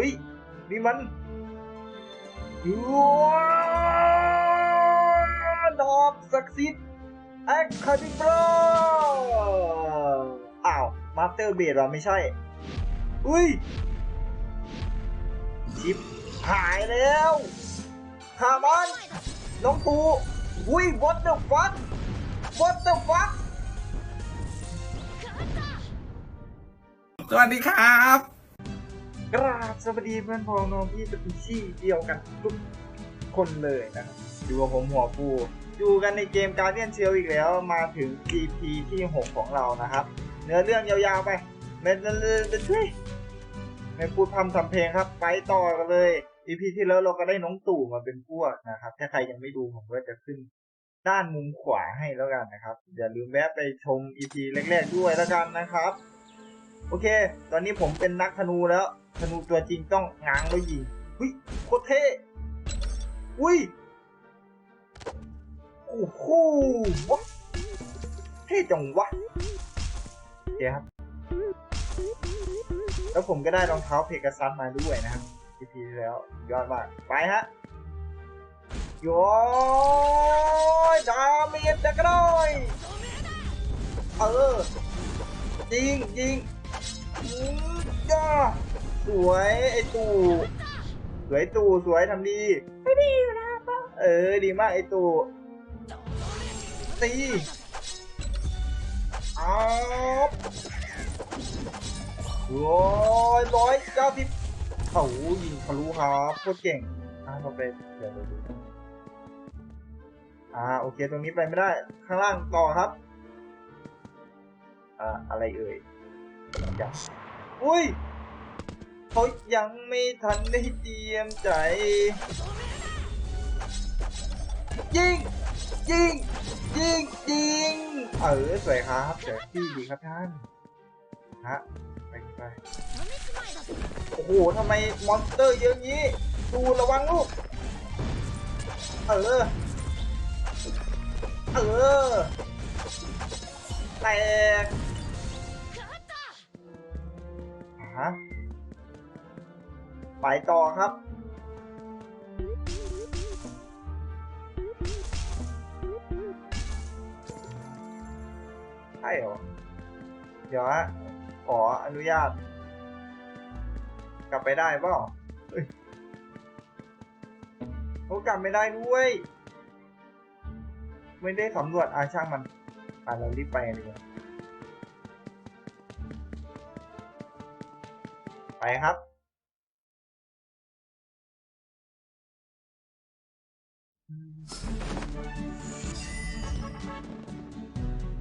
อุ้ยนี่มันดอกศักดิ์สิทธิ์แอคคาดิบรอ้าวมาสเตอร์เบดเราไม่ใช่ อุ้ย ชิปหายแล้วหามันน้องปูอุ้ย what the fuck what the fuck สวัสดีครับ กราบสวัสดีเพื่อนพ้องน้องพี่สปีชีส์เดียวกันทุกคนเลยนะครับอยู่กับผมหัวปูอยู่กันในเกม Guardian Shield อีกแล้วมาถึง EP ที่ 6 ของเรานะครับ เนื้อเรื่องยาวๆไปเม็ดนั่นเลยเป็นช่วยไม่พูดพร่ำทำเพลงครับ ไปต่อกันเลย EP ที่แล้วเราก็ได้น้องตู่มาเป็นพวกนะครับ ถ้าใครยังไม่ดูผมก็จะขึ้นด้านมุมขวาให้แล้วกันนะครับ อย่าลืมแวะไปชม EP แรกๆด้วยแล้วกันนะครับ โอเค ตอนนี้ผมเป็นนักธนูแล้ว ธนูตัวจริงต้องง้างแล้วยิงหุ้ยโคตรเท่อุ้ยโอ้โหวะเท่จังวะโอเคครับ แล้วผมก็ได้รองเท้าเพกาซัสมาด้วยนะครับทีทีแล้วยอดมาก ไปฮะโย้ยดาเมจจะกระโดยเออยิงยิง จ้าสวยไอตู่สวยตู่สวยทำดีไม่ดีอยู่นะเออดีมากไอตู่ตีอ้าวร้อยร้อยเก้าสิบเขายิงทะลุครับโคตรเก่งอะเราไปเดี๋ยวเราดูอ่าโอเคตรงนี้ไปไม่ได้ข้างล่างต่อครับ อ่าอะไรเอ่ย ยังอุ้ยเขายังไม่ทันได้เตรียมใจ ยิง ยิง ยิงยิงเออสวยครับสวยที่ดีครับท่านฮะไปไปโอ้โหทำไมมอนสเตอร์เยอะงี้ ดูระวังลูก เออ เออแตก ไปต่อครับ ใช่เหรอ เดี๋ยวฮะ ขออนุญาต กลับไปได้เปล่าเอ้กลับไม่ได้ด้วย ไม่ได้สำรวจอาช่างมันอะเรารีบไปกันดี ไปครับ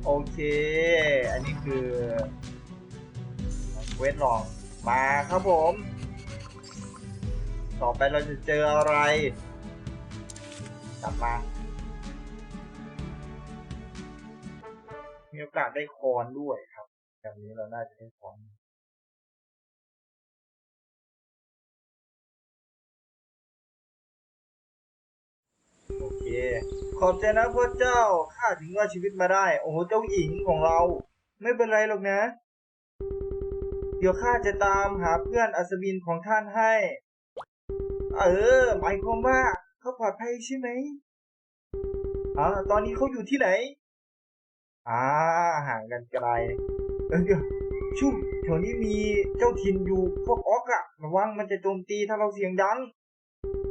โอเค อันนี้คือเวทลอง มาครับผม ต่อไปเราจะเจออะไร กลับมา มีโอกาสได้คอนด้วยครับแบบนี้เราน่าจะได้คอน โอเค ขอบใจนะพระเจ้า ข้าถึงว่าชีวิตมาได้ โอ้โห เจ้าหญิงของเรา ไม่เป็นไรหรอกนะ เดี๋ยวข้าจะตามหาเพื่อนอัศวินของท่านให้ เออ หมายความว่าเขาปลอดภัยใช่ไหมอ่าตอนนี้เขาอยู่ที่ไหน อ่า ห่างกันไกล เออเดี๋ยวชุ่มแถวนี้มีเจ้าถิ่นอยู่พวกออกอะระวังมันจะโจมตีถ้าเราเสียงดัง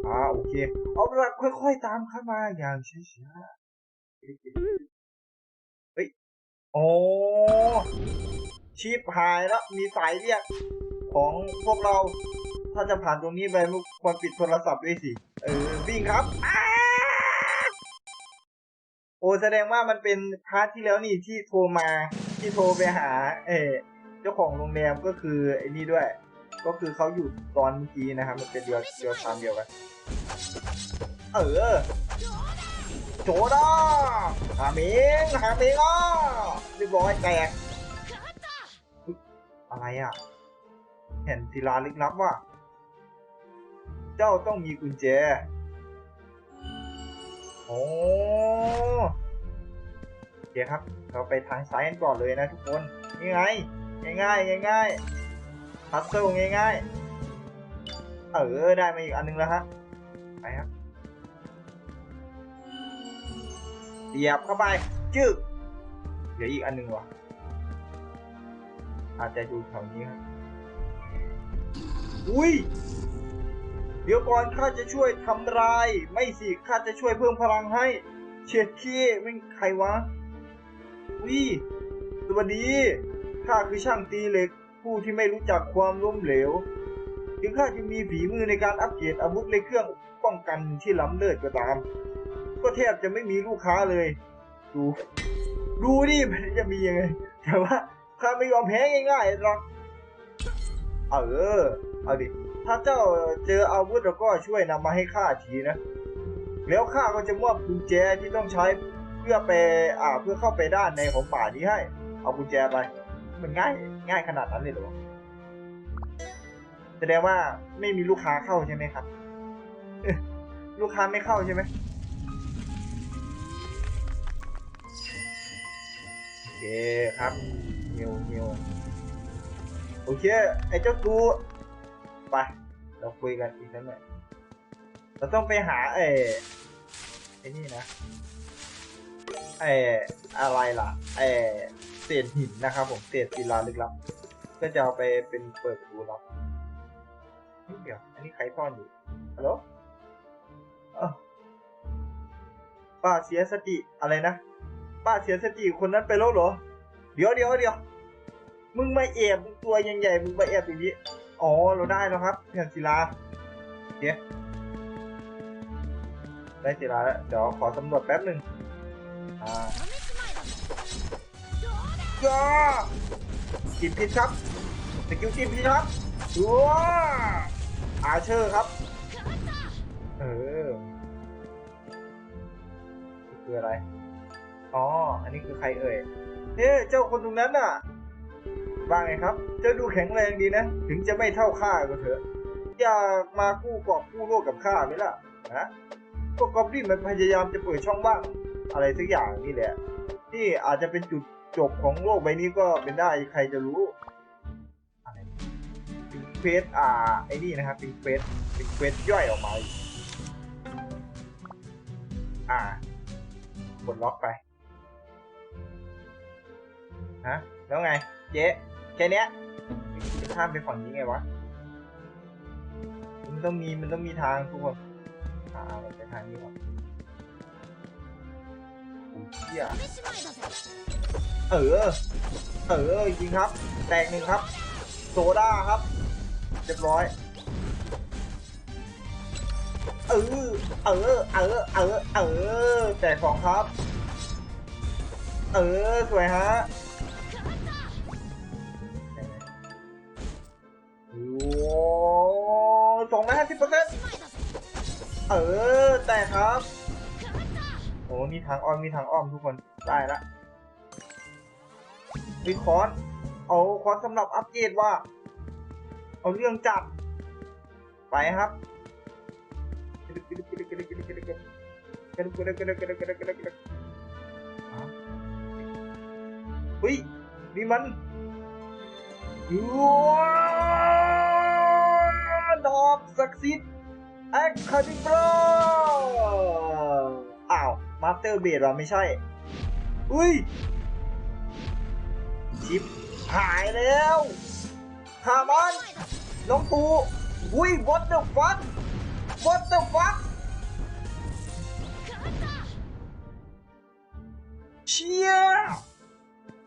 อ่าโอเค เอาละค่อยๆตามเข้ามาอย่างช้าๆเฮ้ยโอ้ชีพหายแล้ว มีสายเรียกของพวกเรา ถ้าจะผ่านตรงนี้ไปมันควรปิดโทรศัพท์ด้วยสิ เออ วิ่งครับ โอ้แสดงว่ามันเป็นพาร์ทที่แล้วนี่ที่โทรมาที่โทรไปหา เออเจ้าของโรงแรมก็คือไอ้นี่ด้วย ก็คือเขาอยู่ตอนเมื่อกี้นะครับ มันเป็นเดียวเดียวตามเดียวกัน เออ โจด้าหาเมงหาเมงอะเรียบร้อยแตกอุ๊ยอะไรอะแผ่นศิลาลึกลับว่ะเจ้าต้องมีกุญแจโอ้โอเคครับ เราไปทางซ้ายกันก่อนเลยนะทุกคนนี่ไงง่ายๆง่ายๆพัซเซิลง่ายๆ เออ ได้มาอีกอันนึงแล้วฮะ ไปครับ เสียบเข้าไปจึ๊กเหลืออีกอันหนึ่งวะอาจจะอยู่แถวนี้ครับอุ้ยเดี๋ยวก่อนข้าจะช่วยทำลาย ไม่สิข้าจะช่วยเพิ่มพลังให้ เฉียดขี้ไม่ใครวะวิสวัสดีข้าคือช่างตีเหล็ก ผู้ที่ไม่รู้จักความล้มเหลว ถึงข้าจะมีฝีมือในการอัปเกรดอาวุธและเครื่องป้องกันที่ล้ำเลิศก็ตาม ก็แทบจะไม่มีลูกค้าเลย ดู ดูดิมันจะมียังไง แต่ว่าข้าไม่ยอมแพ้ง่ายๆหรอกเออ เอาดิ ถ้าเจ้าเจออาวุธแล้วก็ช่วยนำมาให้ข้าทีนะ แล้วข้าก็จะมอบกุญแจที่ต้องใช้เพื่อไป อ่า เพื่อเข้าไปด้านในของป่านี้ให้ เอากุญแจไป มันง่าย ง่ายขนาดนั้นเลยเหรอวะแสดงว่าไม่มีลูกค้าเข้าใช่ไหมครับ ลูกค้าไม่เข้าใช่ไหม เคครับนิวนิวโอเค ไอ้เจ้ากูไป เราคุยกันอีกสักหน่อยเราต้องไปหาไอ้ไอ้นี่นะไอ้อะไรล่ะไอ้เศษหินนะครับผมเศษศิลาลึกลับก็จะเอาไปเป็นเปิดประตูลับเฮ้ยเดี๋ยวอันนี้ใครซ่อนอยู่ฮัลโหลป้าเสียสติอะไรนะ ป้าเสียสติคนนั้นไปแล้วเหรอ เดี๋ยวเดี๋ยวเดี๋ยวมึงมาแอบมึงตัวใหญ่ๆมึงมาแอบอย่างนี้ อ๋อเราได้แล้วครับแผ่นศิลาเดี๋ยวได้ศิลาแล้วเดี๋ยวขอสำรวจแป๊บหนึ่งอ่าจ้าจิมพิษครับสกิลจิมพิษครับว้าอาเชอร์ครับ เออคืออะไร อ๋อ อันนี้คือใครเอ่ยเอ๊ะเจ้าคนตรงนั้นน่ะว่าไงครับ เจ้าดูแข็งแรงดีนะ ถึงจะไม่เท่าข้าก็เถอะ อยากมาคู่กอบคู่โลกกับข้าไหมล่ะนะพวกกอบลินมันพยายามจะเปิดช่องว่างอะไรสักอย่างนี่แหละ ที่อาจจะเป็นจุดจบของโลกใบนี้ก็เป็นได้ใครจะรู้อะไรเป็นเควสอ่าไอ้นี่นะครับเป็นเควสเป็นเควสย่อยออกมาอ่ากดล็อกไป ฮะ แล้วไง เจ๊แค่เนี้ยจะข้ามไปฝั่งนี้ไงวะ มันต้องมี มันต้องมีทางทุกคนอ่าเราไปทางนี้ก่อนโอ้ยเหี้ยเออ เออ จริงครับ แตกหนึ่งครับ โซดาครับ เรียบร้อย เออ เออ เออ เออ เออ แตกสองครับ เออ สวยฮะ มีทางอ้อมมีทางอ้อมทุกคนได้ละมีคอนเอาคอนสำหรับอัปเกรดว่า เอาเรื่องจับไปครับเฮ้ยนี่มันว้าวดอกศักดิ์สิทธิ์แอคคาดิบรอ้าว มาสเตอร์เบดเราไม่ใช่ อุ้ย ชิปหายแล้วขามันน้องปูอุ้ย what the fuck what the fuck เชี่ย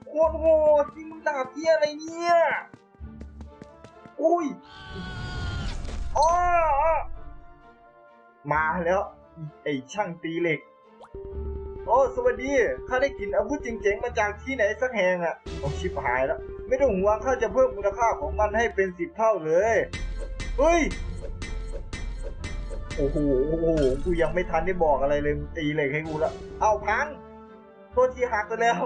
โคตรโหดที่มึงด่าเพี้ยอะไรเนี่ยอุ้ยอ้อมาแล้ว ไอ้ช่างตีเหล็ก โอ้สวัสดีข้าได้กลิ่นอาวุธเจ๋งๆมาจากที่ไหนสักแห่งอะโอ้ชิบหายแล้ว ไม่ต้องห่วงข้าจะเพิ่มมูลค่าของมันให้เป็นสิบเท่าเลยเฮ้ยโอ้โหโอ้โหกูยังไม่ทันได้บอกอะไรเลยตีเหล็กให้กูล้วเอาพังโทษทีหักไปแล้ว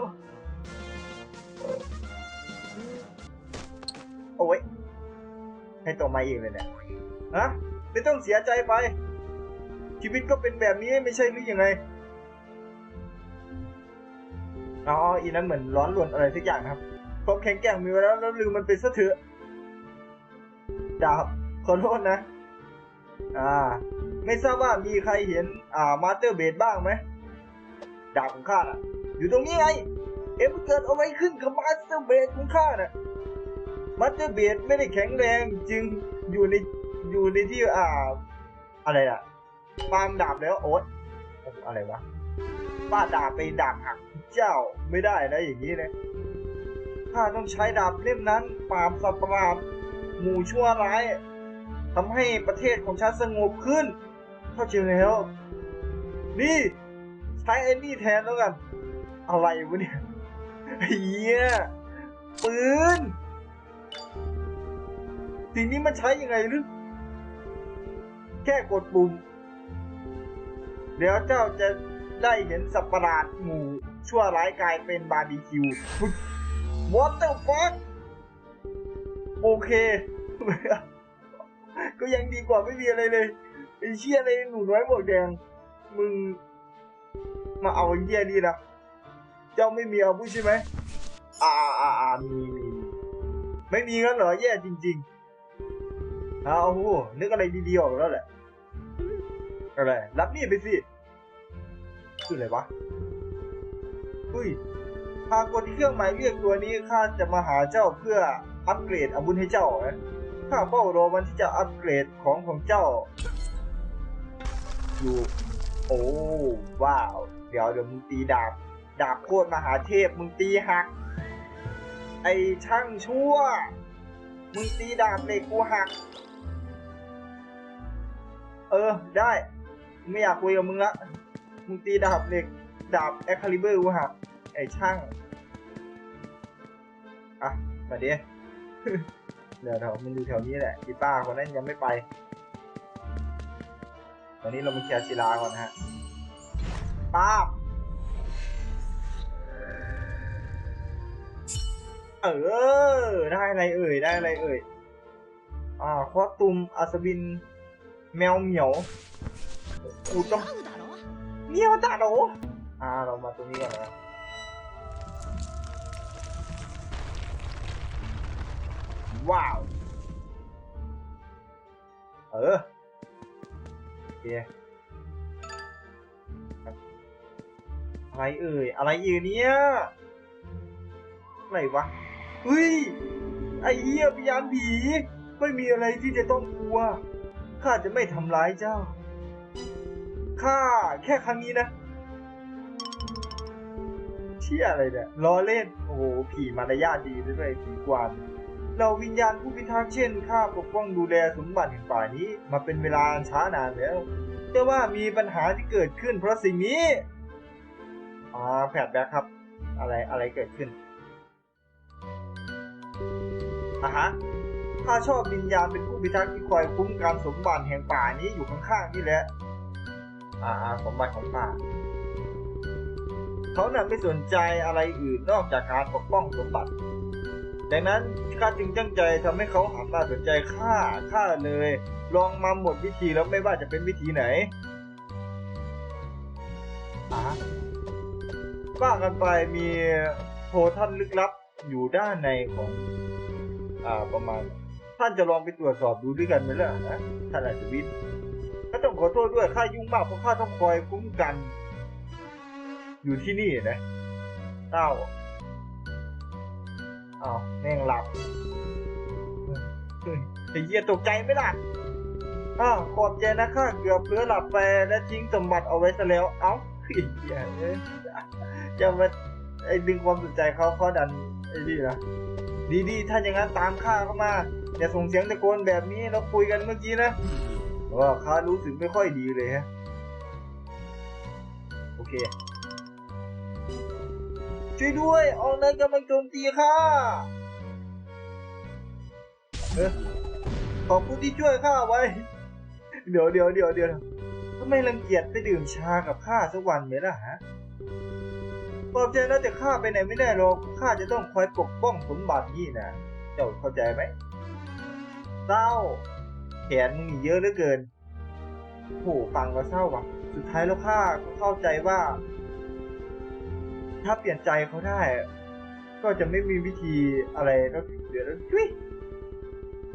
โอ้ยให้ตัวมาอีกเลยเนี่ยฮะไม่ต้องเสียใจไป ชีวิตก็เป็นแบบนี้ไม่ใช่หรือยังไง อ๋ออีนั้นเหมือนร้อนรวนอะไรสักอย่างนะครับความแข็งแกร่งมีไว้แล้วแล้วลืมมันไปซะเถอะดาบขอโทษนะ อ่า ไม่ทราบว่ามีใครเห็น อ่า มาสเตอร์เบดบ้างไหม ดาบของข้าน่ะ อยู่ตรงนี้ไง เอ็มเกิดเอาไว้ขึ้นกับมาสเตอร์เบดของข้าน่ะ มาสเตอร์เบดไม่ได้แข็งแรงจึงอยู่ใน อยู่ในที่ อ่า อะไรอะปางดาบแล้วโอ๊ยอะไรวะ ป้าดาบไปดาบหักเจ้าไม่ได้นะอย่างนี้นะข้าต้องใช้ดาบเล่มนั้นปราบสัตว์ปราดหมู่ชั่วร้ายทำให้ประเทศของฉันสงบขึ้นเข้าใจแล้ว นี่ใช้ไอ้นี่แทนแล้วกัน อะไรวะเนี่ยเฮียปืนสิ่งนี้มันใช้ยังไงหรือแค่กดปุ่ม เดี๋ยวเจ้าจะ ได้เห็นสัตว์ประหลาดหมู่ชั่วร้ายกลายเป็นบาร์บีคิว What the fuck โอเค ก็ยังดีกว่าไม่มีอะไรเลยไอ้เชี่ยอะไรหนูน้อยหมวกแดง มึง มาเอาไอ้เหี้ยนี่นะเจ้าไม่มีอาวุธใช่ไหมอ่าอ่าอ่ามีมีไม่มีงั้นเหรอแย่จริงๆเอาโอ้โหนึกอะไรดีๆออกแล้วแหละอะไรรับนี่ไปสิ คืออะไรวะอุ้ยหากกดเครื่องหมายเรียกตัวนี้ข้าจะมาหาเจ้าเพื่ออัปเกรดอาวุธให้เจ้านะข้าเฝ้ารอวันที่จะอัปเกรดของของเจ้า อยู่ โอ้ว้าว เดี๋ยวเดี๋ยวมึงตีดาบ ดาบโคตรมหาเทพมึงตีหัก ไอช่างชั่ว มึงตีดาบเล็กกูหัก เออได้ ไม่อยากคุยกับมึงละ มึงตีดาบเหล็ก ดาบแอคคาลิเบอร์วะไอช่าง อะมาเดี๋ยวเดี๋วมันอยู่แถวนี้แหละอีป้าคนนั้นยังไม่ไป ตอนนี้เรามาเคลียร์ศิลาก่อนฮะ ป้าเออ ได้อะไรเอ่ย ได้อะไรเอ่ย อ่าคอตุมอัศบิน แมวเหมียว กูต้อง เหมียวตาโดอ่าเรามาตรงนี้ก่อนนะว้าว เออโอเคอะไรเอ่ย อะไรอยู่เนี่ยอะไรวะเฮ้ย ไอ้เหี้ยพยานผี ไม่มีอะไรที่จะต้องกลัว ข้าจะไม่ทำร้ายเจ้า้าแค่ครั้งนี้นะเชี่ยอะไรเนี่ยล้อเล่น โอ้โห ผีมารยาทดีด้วยผีกวานเราวิญญาณผู้พิทักษ์เช่นข้าปกป้องดูแลสมบัติแห่งป่านี้มาเป็นเวลาอันช้านานแล้ว แต่ว่ามีปัญหาที่เกิดขึ้นเพราะสิ่งนี้อ่าแผดแบ็คครับ อะไรอะไรเกิดขึ้นอะฮะข้าชอบวิญญาณเป็นผู้พิทักษ์ที่คอยคุ้มกันสมบัติแห่งป่านี้อยู่ข้างๆนี่แหละ อ่าสมบัติของป่าเขาน่ะไม่สนใจอะไรอื่นนอกจากการปกป้องสมบัติ ดังนั้นข้าจึงตั้งใจทำให้เขาหันมาสนใจข้าข้าเลย ลองมาหมดวิธีแล้วไม่ว่าจะเป็นวิธีไหนว่ากันไปมีโพท่านลึกลับอยู่ด้านในของ อ่าประมาณ ท่านจะลองไปตรวจสอบดูด้วยกันไหมล่ะนะท่านอาจจะวิทย์ ก็ต้องขอโทษด้วยข้ายุ่งมากเพราะข้าต้องคอยคุ้มกัน อยู่ที่นี่นะเต้าอ้าวแม่งหลับเฮ้ยไอ้เหี้ยตกใจไหมล่ะอ้าวขอบใจนะข้าเกือบเพื่อหลับไปและทิ้งสมบัติเอาไว้ซะแล้ว เอ้าไอ้เหี้ยเอ้ยจะมาไอ้ดึงความสนใจเขาเขาดันไอ้นี่นะดีๆถ้าอย่างนั้นตามข้าเข้ามาอย่าส่งเสียงตะโกนแบบนี้เราคุยกันเมื่อกี้นะ ว่าข้ารู้สึกไม่ค่อยดีเลยฮะ โอเค ช่วยด้วย ออกนายกำลังโจมตีข้าเออขอบคุณที่ช่วยข้าไว้ เดี๋ยวเดี๋ยวเดี๋ยวเดี๋ยวทำไมรังเกียจไปดื่มชากับข้าสักวันไหมล่ะฮะขอบใจนะแต่ข้าไปไหนไม่ได้หรอก ข้าจะต้องคอยปกป้องสมบัตินี่นะ เจ้าเข้าใจไหมเศร้า แขนมึงมีเยอะเหลือเกินโหฟังก็เศร้าว่ะ สุดท้ายแล้วข้าก็เข้าใจว่า ถ้าเปลี่ยนใจเขาได้ ก็จะไม่มีวิธีอะไรแล้วเดี๋ยวแล้วจุ้ย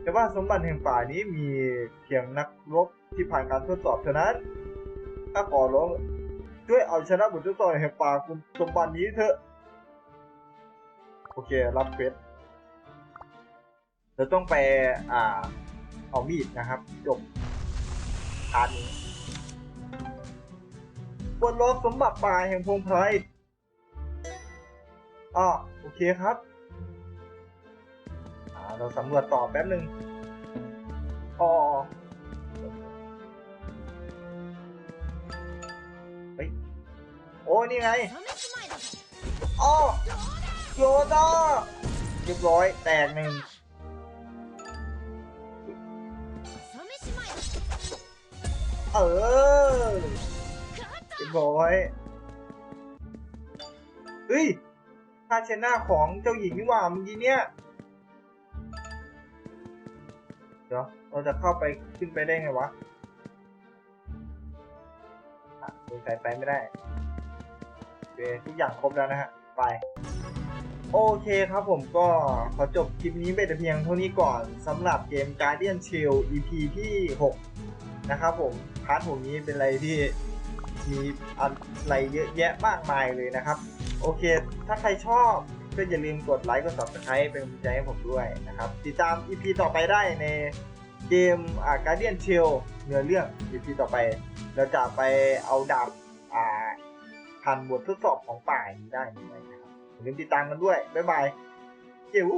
แต่ว่าสมบัติแห่งป่านี้มีเพียงนักรบที่ผ่านการทดสอบเท่านั้นถ้าขอร้องช่วยเอาชนะบททดสอบแห่งป่าคุณสมบัตินี้เถอะ โอเค รับเควสเราต้องไป อ่า เอามีดนะครับ จบพาร์นี้บนโลกสมบัติป่าแห่งพงไพรอ๋อโอเคครับเราสำรวจต่อแป๊บหนึ่งอ๋อเฮ้ย โอ้ นี่ไงอ๋อโยต้าเรียบร้อย แตกหนึ่ง เออเรียบอยเฮ้ยผ้าเชดหน้าของเจ้าหญิงนี่หว่าเมื่อกี้เนี่ย เดี๋ยวเราจะเข้าไปขึ้นไปได้ไงวะสงสัยไปไม่ได้โอเคทุกอย่างครบแล้วนะฮะ ไป โอเคครับผมก็ขอจบคลิปนี้ไปแต่เพียงเท่านี้ก่อนสำหรับเกม Guardian Shield EP ที่ 6 นะครับผมาร์ทผมนี้เป็นอะไรที่มีอะไรเยอะแยะมากมายเลยนะครับ โอเค ถ้าใครชอบก็อย่าลืมกดไลค์กด subscribe เป็นกำลังใจให้ผมด้วยนะครับ ติดตาม EP ต่อไปได้ในเกมอ่า Guardian Shield เนื้อเรื่อง EP ต่อไป เราจะไปเอาดาบอ่าผ่านบททดสอบของป่านี้ได้ไหมนะครับอย่าลืมติดตามกันด้วย บ๊ายบายเจ้า